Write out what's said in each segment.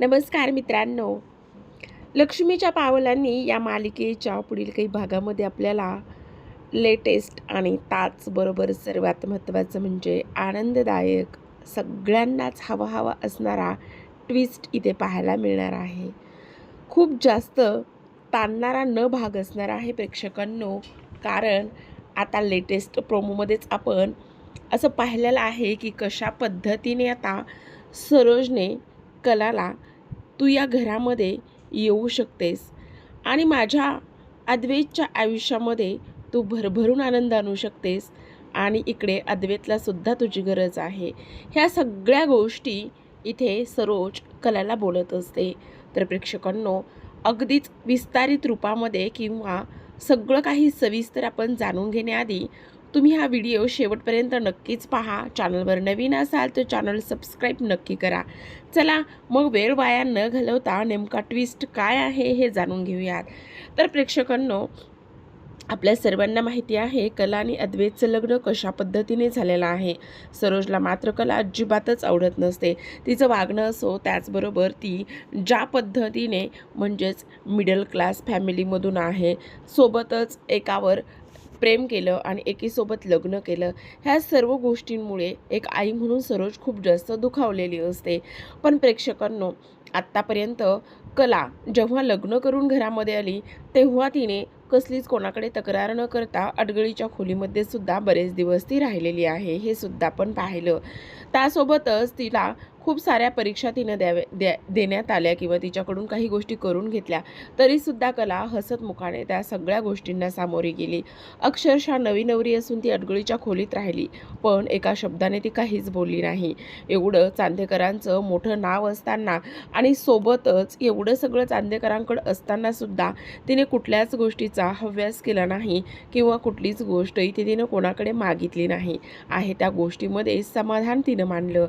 नमस्कार मित्रांनो. लक्ष्मीच्या पावलांनी या मालिकेच्या पुढील काही भागामध्ये आपल्याला लेटेस्ट आणि ताचबरोबर सर्वात महत्त्वाचं म्हणजे आनंददायक सगळ्यांनाच हवा हवा असणारा ट्विस्ट इथे पाहायला मिळणार आहे. खूप जास्त ताणणारा न भाग असणार आहे प्रेक्षकांनो कारण आता लेटेस्ट प्रोमोमध्येच आपण असं पाहिलेलं आहे की कशा पद्धतीने आता सरोजने कलाला तू या घरामध्ये येऊ शकतेस. आणि माझ्या अद्वैतच्या आयुष्यामध्ये तू भरभरून आनंद आणू शकतेस. आणि इकडे अद्वैतला सुद्धा तुझी गरज आहे. ह्या सगळ्या गोष्टी इथे सरोज कलाला बोलत असते. तर प्रेक्षकांनो अगदीच विस्तारित रूपामध्ये किंवा सगळं काही सविस्तर आपण जाणून घेण्याआधी तुम्ही हा व्हिडिओ शेवटपर्यंत नक्कीच पहा. चॅनलवर नवीन असाल तर चॅनल सबस्क्राईब नक्की करा. चला मग वेळ वाया न घालवता नेमका ट्विस्ट काय आहे हे जाणून घेऊयात. तर प्रेक्षकांनो आपल्या सर्वांना माहिती आहे कला आणि अद्वैतचं लग्न कशा पद्धतीने झालेलं आहे. सरोजला मात्र कला अजिबातच आवडत नसते. तिचं वागणं असो त्याचबरोबर ती ज्या पद्धतीने म्हणजेच मिडल क्लास फॅमिलीमधून आहे सोबतच एकावर प्रेम केलं आणि एकीसोबत लग्न केलं ह्या सर्व गोष्टींमुळे एक आई म्हणून सरोज खूप जास्त दुखावलेली असते. पण प्रेक्षकांनो आत्तापर्यंत कला जेव्हा लग्न करून घरामध्ये आली तेव्हा तिने कसलीच कोणाकडे तक्रार न करता अडगळीच्या खोलीमध्ये सुद्धा बरेच दिवस ती राहिलेली आहे हे सुद्धा आपण पाहिलं. त्यासोबतच तिला खूप साऱ्या परीक्षा तिनं द्यावे द्या देण्यात आल्या किंवा तिच्याकडून काही गोष्टी करून घेतल्या. तरीसुद्धा कला हसत मुखाने त्या सगळ्या गोष्टींना सामोरी गेली. अक्षरशः नवी नवरी असून ती अडगळीच्या खोलीत राहिली पण एका शब्दाने ती काहीच बोलली नाही. एवढं चांदेकरांचं मोठं नाव असताना आणि सोबतच एवढं सगळं चांदेकरांकडं असतानासुद्धा तिने कुठल्याच गोष्टीचा हव्यास केला नाही किंवा कुठलीच गोष्ट इथे तिनं कोणाकडे मागितली नाही. आहे त्या गोष्टीमध्ये समाधान तिनं मानलं.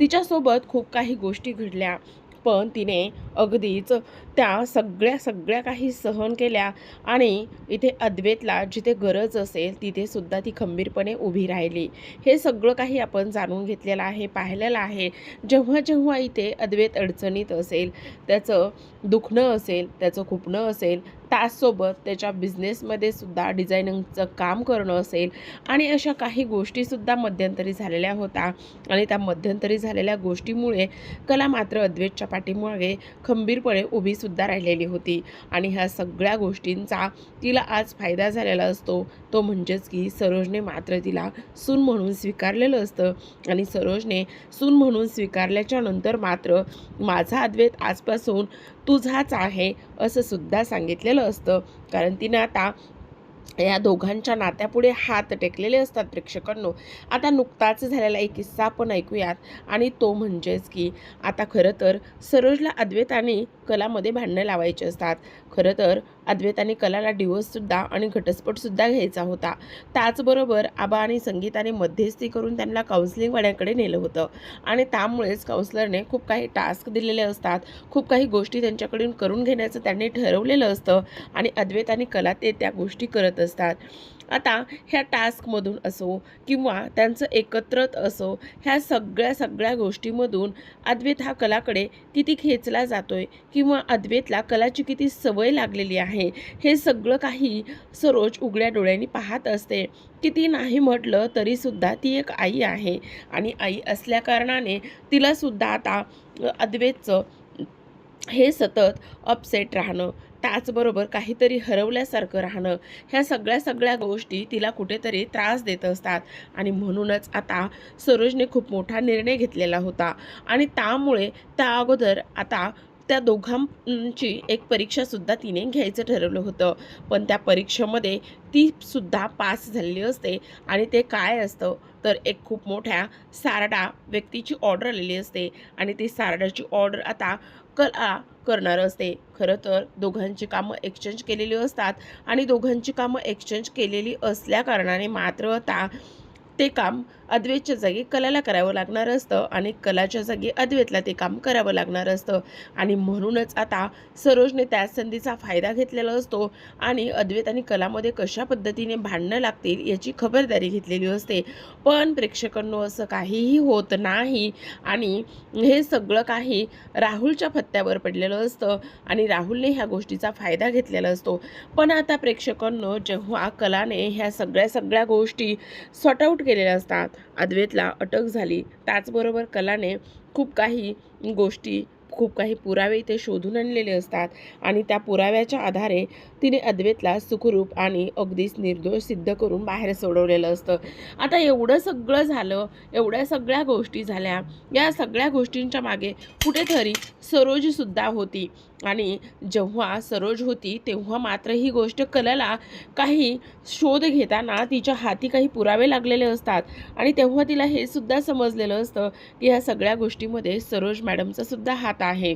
तिच्यासोबत खूप काही गोष्टी घडल्या. पण तिने अगदीच त्या सगळ्या सगळ्या काही सहन केल्या आणि इथे अद्वेतला जिथे गरज असेल तिथेसुद्धा ती खंबीरपणे उभी राहिली. हे सगळं काही आपण जाणून घेतलेलं आहे पाहिलेलं आहे. जेव्हा जेव्हा इथे अद्वैत अडचणीत असेल त्याचं दुखणं असेल त्याचं खुपणं असेल त्याचसोबत त्याच्या बिझनेसमध्ये सुद्धा डिझायनिंगचं काम करणं असेल आणि अशा काही गोष्टीसुद्धा मध्यंतरी झालेल्या होत्या आणि त्या मध्यंतरी झालेल्या गोष्टीमुळे कला मात्र अद्वैतच्या पाठीमागे खंबीरपणे उभीसुद्धा राहिलेली होती. आणि ह्या सगळ्या गोष्टींचा तिला आज फायदा झालेला असतो. तो म्हणजेच की सरोजने मात्र तिला सून म्हणून स्वीकारलेलं असतं. आणि सरोजने सून म्हणून स्वीकारल्याच्या नंतर मात्र माझा अद्वैत आजपासून तुझाच आहे असं सुद्धा सांगितलेलं असतं. कारण तिनं आता या दोघांच्या नात्यापुढे हात टेकलेले असतात प्रेक्षकांनो. आता नुकताच झालेला एक किस्सा आपण ऐकूयात. आणि तो म्हणजेच की आता खरं तर सरोजला अद्वैत आणि कलामध्ये भांडणं लावायचे असतात. खरं तर अद्वैत आणि कलाला डिवोर्ससुद्धा आणि घटस्फोटसुद्धा घ्यायचा होता. त्याचबरोबर आबा आणि संगीताने मध्यस्थी करून त्यांना काउन्सिलिंगवाड्याकडे नेलं होतं. आणि त्यामुळेच काउन्सलरने खूप काही टास्क दिलेले असतात. खूप काही गोष्टी त्यांच्याकडून करून घेण्याचं त्यांनी ठरवलेलं असतं. आणि अद्वैत आणि कला ते त्या गोष्टी करत असतात. आता ह्या टास्कमधून असो किंवा त्यांचं एकत्रत असो ह्या सगळ्या सगळ्या गोष्टीमधून अद्वैत हा कलाकडे किती खेचला जातो आहे किंवा अद्वैतला कलाची किती सवय लागलेली आहे हे सगळं काही सरोज उघड्या डोळ्यांनी पाहत असते. किती नाही म्हटलं तरीसुद्धा ती एक आई आहे आणि आई असल्याकारणाने तिलासुद्धा आता अद्वैतचं हे सतत अपसेट राहणं त्याचबरोबर काहीतरी हरवल्यासारखं राहणं ह्या सगळ्या सगळ्या गोष्टी तिला कुठेतरी त्रास देत असतात. आणि म्हणूनच आता सरोजने खूप मोठा निर्णय घेतलेला होता. आणि त्यामुळे त्या अगोदर आता त्या दोघांची एक परीक्षासुद्धा तिने घ्यायचं ठरवलं होतं. पण त्या परीक्षेमध्ये तीसुद्धा पास झालेली असते. आणि ते काय असतं? तर एक खूप मोठ्या सारडा व्यक्तीची ऑर्डर आलेली असते. आणि ती सारडाची ऑर्डर आता कला करणार असते. खरं तर दोघांची कामं एक्सचेंज केलेली असतात. आणि दोघांची कामं एक्सचेंज केलेली असल्याकारणाने मात्र आता ते काम अद्वैतच्या जागी कलाला करावं लागणार असतं आणि कलाच्या जागी अद्वैतला ते काम करावं लागणार असतं. आणि म्हणूनच आता सरोजने त्या संधीचा फायदा घेतलेला असतो आणि अद्वैत आणि कलामध्ये कशा पद्धतीने भांडणं लागतील याची खबरदारी घेतलेली असते. पण प्रेक्षकांनो असं काहीही होत नाही आणि हे सगळं काही राहुलच्या फत्त्यावर पडलेलं असतं आणि राहुलने ह्या गोष्टीचा फायदा घेतलेला असतो. पण आता प्रेक्षकांनो जेव्हा कलाने ह्या सगळ्या सगळ्या गोष्टी सॉर्ट आऊट गेलेले असतात. अद्वैतला अटक झाली. त्याचबरोबर कलाने खूप काही गोष्टी खूप काही पुरावे इथे शोधून आणलेले असतात. आणि त्या पुराव्याच्या आधारे तिने अद्वैतला सुखरूप आणि अगदीच निर्दोष सिद्ध करून बाहेर सोडवलेलं असतं. आता एवढं सगळं झालं एवढ्या सगळ्या गोष्टी झाल्या या सगळ्या गोष्टींच्या मागे कुठेतरी सरोजसुद्धा होती. आणि जेव्हा सरोज होती तेव्हा मात्र ही गोष्ट कलाला काही शोध घेताना तिच्या हाती काही पुरावे लागलेले असतात. आणि तेव्हा तिला हे सुद्धा समजलेलं असतं की ह्या सगळ्या गोष्टीमध्ये सरोज मॅडमचा सुद्धा हात आहे.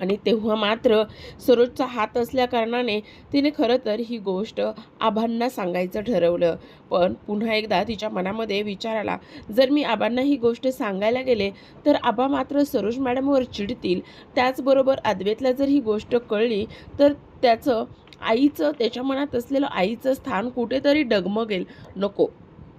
आणि तेव्हा मात्र सरोजचा हात असल्या कारणाने तिने खरं तर ही गोष्ट आबांना सांगायचं ठरवलं. पण पुन्हा एकदा तिच्या मनामध्ये विचार आला जर मी आबांना ही गोष्ट सांगायला गेले तर आबा मात्र सरोज मॅडमवर चिडतील. त्याचबरोबर अद्वेतला जर ही गोष्ट कळली तर त्याचं आईचं त्याच्या मनात असलेलं आईचं स्थान कुठेतरी डगमगेल. नको.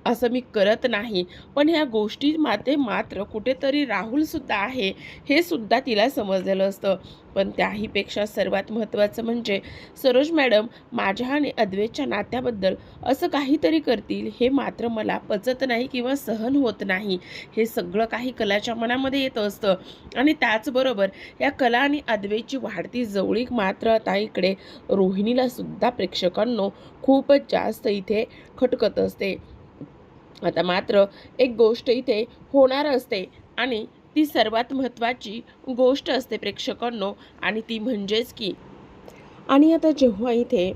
असं मी करत नाही. पण ह्या गोष्टी माते मात्र कुठेतरी राहुलसुद्धा आहे हे सुद्धा तिला समजलेलं असतं. पण त्याहीपेक्षा सर्वात महत्त्वाचं म्हणजे सरोज मॅडम माझ्या आणि अद्वैतच्या नात्याबद्दल असं काहीतरी करतील हे मात्र मला पचत नाही किंवा सहन होत नाही. हे सगळं काही कलाच्या मनामध्ये येत असतं. आणि त्याचबरोबर या कला आणि अद्वैतची वाढती जवळीक मात्र आता इकडे रोहिणीलासुद्धा प्रेक्षकांनो खूपच जास्त इथे खटकत असते. आता मात्र एक गोष्ट इथे होणार असते आणि ती सर्वात महत्त्वाची गोष्ट असते प्रेक्षकांनो आणि ती म्हणजेच की आणि आता जेव्हा इथे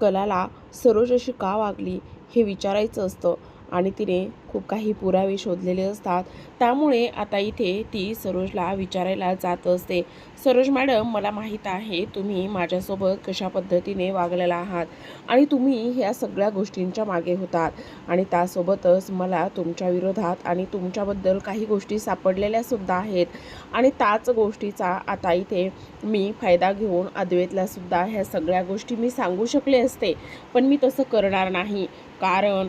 कलाला सरोज अशी का वागली हे विचारायचं असतं आणि तिने खूप काही पुरावे शोधलेले असतात. त्यामुळे आता इथे ती सरोजला विचारायला जात असते. सरोज मॅडम मला माहीत आहे तुम्ही माझ्यासोबत कशा पद्धतीने वागलेला आहात आणि तुम्ही ह्या सगळ्या गोष्टींच्या मागे होतात आणि त्यासोबतच मला तुमच्या विरोधात आणि तुमच्याबद्दल काही गोष्टी सापडलेल्या सुद्धा आहेत आणि त्याच गोष्टीचा आता इथे मी फायदा घेऊन अद्वैतला सुद्धा ह्या सगळ्या गोष्टी मी सांगू शकले असते. पण मी तसं करणार नाही. कारण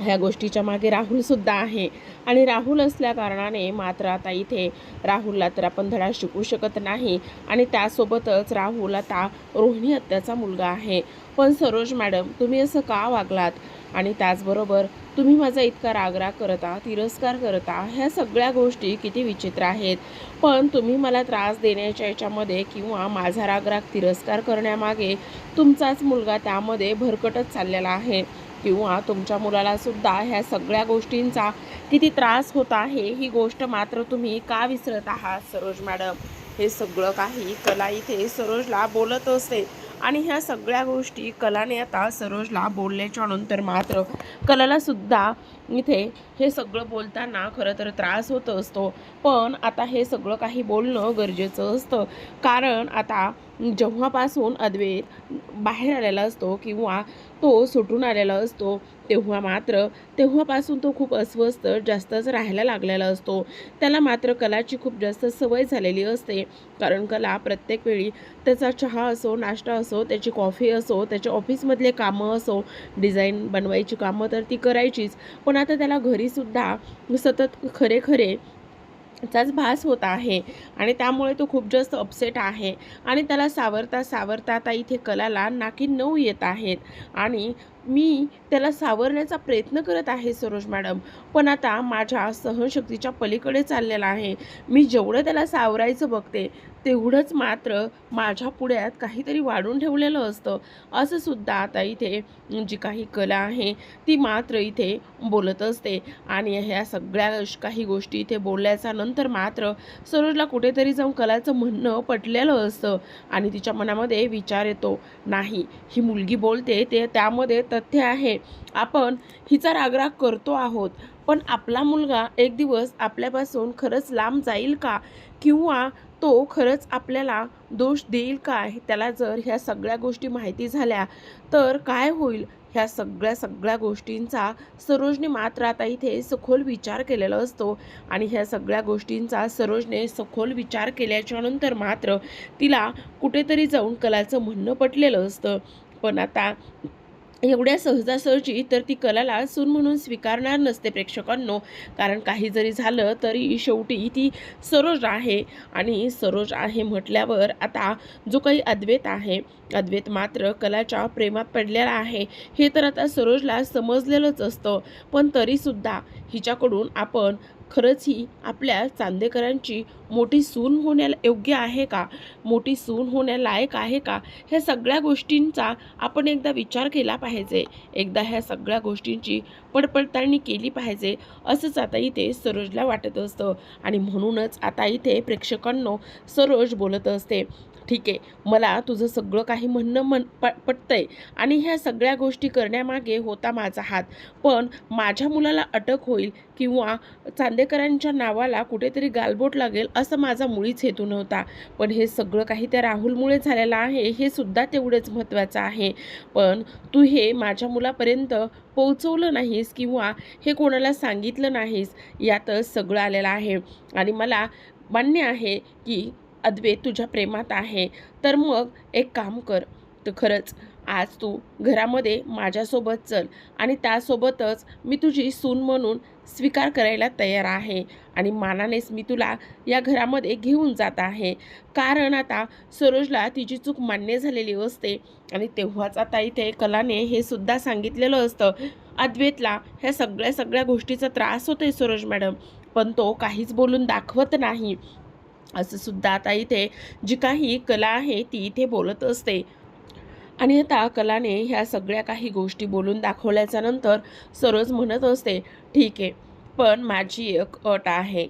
ह्या गोष्टीच्या मागे राहुलसुद्धा आहे. आणि राहुल असल्या कारणाने मात्र आता इथे राहुलला तर आपण धडा शिकू शकत नाही. आणि त्यासोबतच राहुल आता रोहिणी हत्याचा मुलगा आहे. पण सरोज मॅडम तुम्ही असं का वागलात? आणि त्याचबरोबर तुम्ही माझा इतका रागराग करता तिरस्कार करता ह्या सगळ्या गोष्टी किती विचित्र आहेत. पण तुम्ही मला त्रास देण्याच्या याच्यामध्ये किंवा माझा रागराग तिरस्कार करण्यामागे तुमचाच मुलगा त्यामध्ये भरकटत चाललेला आहे. किंवा तुमच्या मुलाला सुद्धा ह्या सगळ्या गोष्टींचा किती त्रास होत आहे ही गोष्ट मात्र तुम्ही का विसरत आहात सरोज मॅडम? हे सगळं काही कला इथे सरोजला बोलत असते. आणि ह्या सगळ्या गोष्टी कलाने आता सरोजला बोलल्याच्या नंतर मात्र कलालासुद्धा इथे हे सगळं बोलताना खरं तर त्रास होत असतो. पण आता हे सगळं काही बोलणं गरजेचं असतं. कारण आता जेव्हापासून अद्वैत बाहेर आलेला असतो किंवा तो सुटून आलेला असतो तेव्हा मात्र तेव्हापासून तो खूप अस्वस्थ जास्तच राहायला लागलेला असतो. त्याला मात्र कलाची खूप जास्त सवय झालेली असते. कारण कला प्रत्येक वेळी त्याचा चहा असो नाश्ता असो त्याची कॉफी असो त्याच्या ऑफिसमधले कामं असो डिझाईन बनवायची कामं तर ती करायचीच. पण आता त्याला घरीसुद्धा सतत खरे खरे चाच भास होत आहे. आणि त्यामुळे तो खूप जास्त अपसेट आहे. आणि त्याला सावरता सावरता आता इथे कलाला नाकी नऊ येत आहेत. आणि मी त्याला सावरण्याचा प्रयत्न करत आहे सरोज मॅडम. पण आता माझ्या सहनशक्तीच्या पलीकडे चाललेला आहे. मी जेवढं त्याला सावरायचं बघते तेवढंच मात्र माझ्या पुढ्यात काहीतरी वाढून ठेवलेलं असतं. असं सुद्धा आता इथे जी काही कला आहे ती मात्र इथे बोलत असते. आणि ह्या सगळ्या काही गोष्टी इथे बोलल्याच्या नंतर मात्र सरोजला कुठेतरी जाऊन कलाचं म्हणणं पटलेलं असतं. आणि तिच्या मनामध्ये विचार येतो नाही ही मुलगी बोलते ते त्यामध्ये तथ्य आहे. आपण हिचा रागराग करतो आहोत पण आपला मुलगा एक दिवस आपल्यापासून खरंच लांब जाईल का? किंवा तो खरंच आपल्याला दोष देईल काय? त्याला जर ह्या सगळ्या गोष्टी माहिती झाल्या तर काय होईल? ह्या सगळ्या सगळ्या गोष्टींचा सरोजने मात्र आता इथे सखोल विचार केलेला असतो आणि ह्या सगळ्या गोष्टींचा सरोजने सखोल विचार केल्याच्यानंतर मात्र तिला कुठेतरी जाऊन कलाचं म्हणणं पटलेलं असतं. पण आता एवढ्या सहजासहजी तर ती कलाला सून म्हणून स्वीकारणार नसते प्रेक्षकांनो. कारण काही जरी झालं तरी शेवटी ती सरोज आहे. आणि सरोज आहे म्हटल्यावर आता जो काही अद्वैत आहे अद्वैत मात्र कलाच्या प्रेमात पडलेला आहे. हे तर आता सरोजला समजलेलंच असतं. पण तरीसुद्धा हिच्याकडून आपण खरंच ही आपल्या चांदेकरांची मोठी सून होण्याला योग्य आहे का? मोठी सून होण्यालायक आहे का? ह्या सगळ्या गोष्टींचा आपण एकदा विचार केला पाहिजे. एकदा ह्या सगळ्या गोष्टींची पडपडताळणी केली पाहिजे. असंच आता इथे सरोजला वाटत असतं. आणि म्हणूनच आता इथे प्रेक्षकांनो सरोज बोलत असते. ठीक आहे. मला तुझं सगळं काही म्हणणं म्हण प पटतंय आणि ह्या सगळ्या गोष्टी करण्यामागे होता माझा हात. पण माझ्या मुलाला अटक होईल किंवा चांदेकरांच्या नावाला कुठेतरी गालबोट लागेल असं माझा मुळीच हेतू नव्हता. पण हे सगळं काही त्या राहुलमुळे झालेलं आहे हे सुद्धा तेवढंच महत्त्वाचं आहे. पण तू हे माझ्या मुलापर्यंत पोहोचवलं नाहीस किंवा हे कोणाला सांगितलं नाहीस यातच सगळं आलेलं आहे. आणि मला मान्य आहे की अद्वे तुझ्या प्रेमात आहे. तर मग एक काम कर. तर खरंच आज तू घरामध्ये माझ्यासोबत चल आणि त्यासोबतच मी तुझी सून म्हणून स्वीकार करायला तयार आहे आणि मानानेच मी तुला या घरामध्ये घेऊन जात आहे. कारण आता सरोजला तिची चूक मान्य झालेली असते आणि तेव्हाच आता इथे कलाने हे सुद्धा सांगितलेलं असतं. अद्वेतला ह्या सगळ्या सगळ्या गोष्टीचा त्रास होतोय सरोज मॅडम पण तो काहीच बोलून दाखवत नाही. असं सुद्धा आता इथे जी काही कला आहे ती इथे बोलत असते. आणि आता कलाने ह्या सगळ्या काही गोष्टी बोलून दाखवल्याच्या नंतर सरोज म्हणत असते ठीक आहे पण माझी एक अट आहे.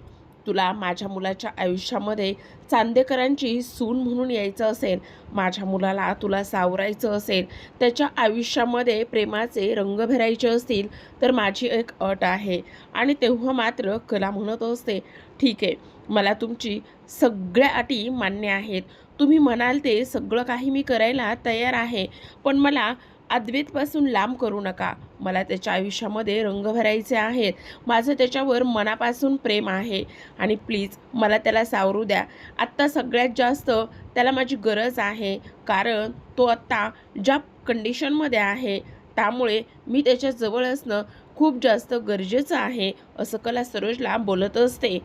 तुला माझ्या मुलाच्या आयुष्यामध्ये चांदेकरांची सून म्हणून यायचं असेल माझ्या मुलाला तुला सावरायचं असेल त्याच्या आयुष्यामध्ये प्रेमाचे रंग भरायचे असतील तर माझी एक अट आहे. आणि तेव्हा मात्र कला म्हणत असते ठीक आहे. मला तुमची सगळ्या अटी मान्य आहेत. तुम्ही म्हणाल ते सगळं काही मी करायला तयार आहे पण मला अद्वैतपासून लांब करू नका. मला त्याच्या आयुष्यामध्ये रंग भरायचे आहेत. माझं त्याच्यावर मनापासून प्रेम आहे. आणि प्लीज मला त्याला सावरू द्या. आत्ता सगळ्यात जास्त त्याला माझी गरज आहे. कारण तो आत्ता ज्या कंडिशनमध्ये आहे त्यामुळे मी त्याच्याजवळ असणं खूप जास्त गरजेचं आहे असं कला सरोजला बोलत असते.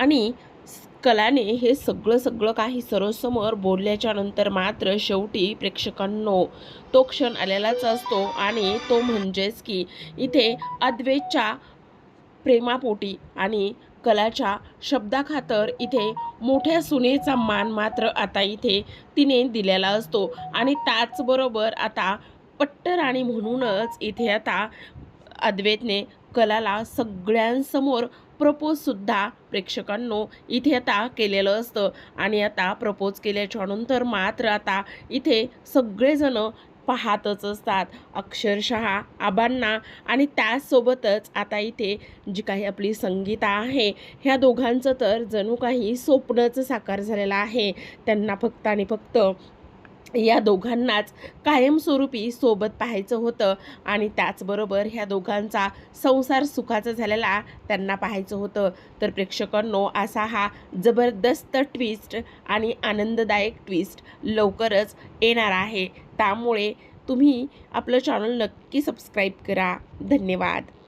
आणि कलाने हे सगळं सगळं काही सरसमोर बोलल्याच्या नंतर मात्र शेवटी प्रेक्षकांनो तो क्षण आलेलाच असतो आणि तो म्हणजेच की इथे अद्वेच्या प्रेमापोटी आणि कलाच्या शब्दाखातर इथे मोठ्या सुनेचा मान मात्र आता इथे तिने दिलेला असतो. आणि त्याचबरोबर आता पट्टराणी म्हणूनच इथे आता अद्वैतने कलाला सगळ्यांसमोर प्रपोजसुद्धा प्रेक्षकांनो इथे आता केलेलं असतं. आणि आता प्रपोज केल्याच्यानंतर मात्र आता इथे सगळेजणं पाहतच असतात. अक्षरशः आबांना. आणि त्याचसोबतच आता इथे जी काही आपली संगीता आहे ह्या दोघांचं तर जणू काही स्वप्नच साकार झालेलं आहे. त्यांना फक्त आणि फक्त या दोघांनाच कायमस्वरूपी सोबत पाहायचं होतं आणि त्याचबरोबर ह्या दोघांचा संसार सुखाचा झालेला त्यांना पाहायचं होतं. तर प्रेक्षकांनो असा हा जबरदस्त ट्विस्ट आणि आनंददायक ट्विस्ट लवकरच येणार आहे. त्यामुळे तुम्ही आपलं चॅनल नक्की सबस्क्राईब करा. धन्यवाद.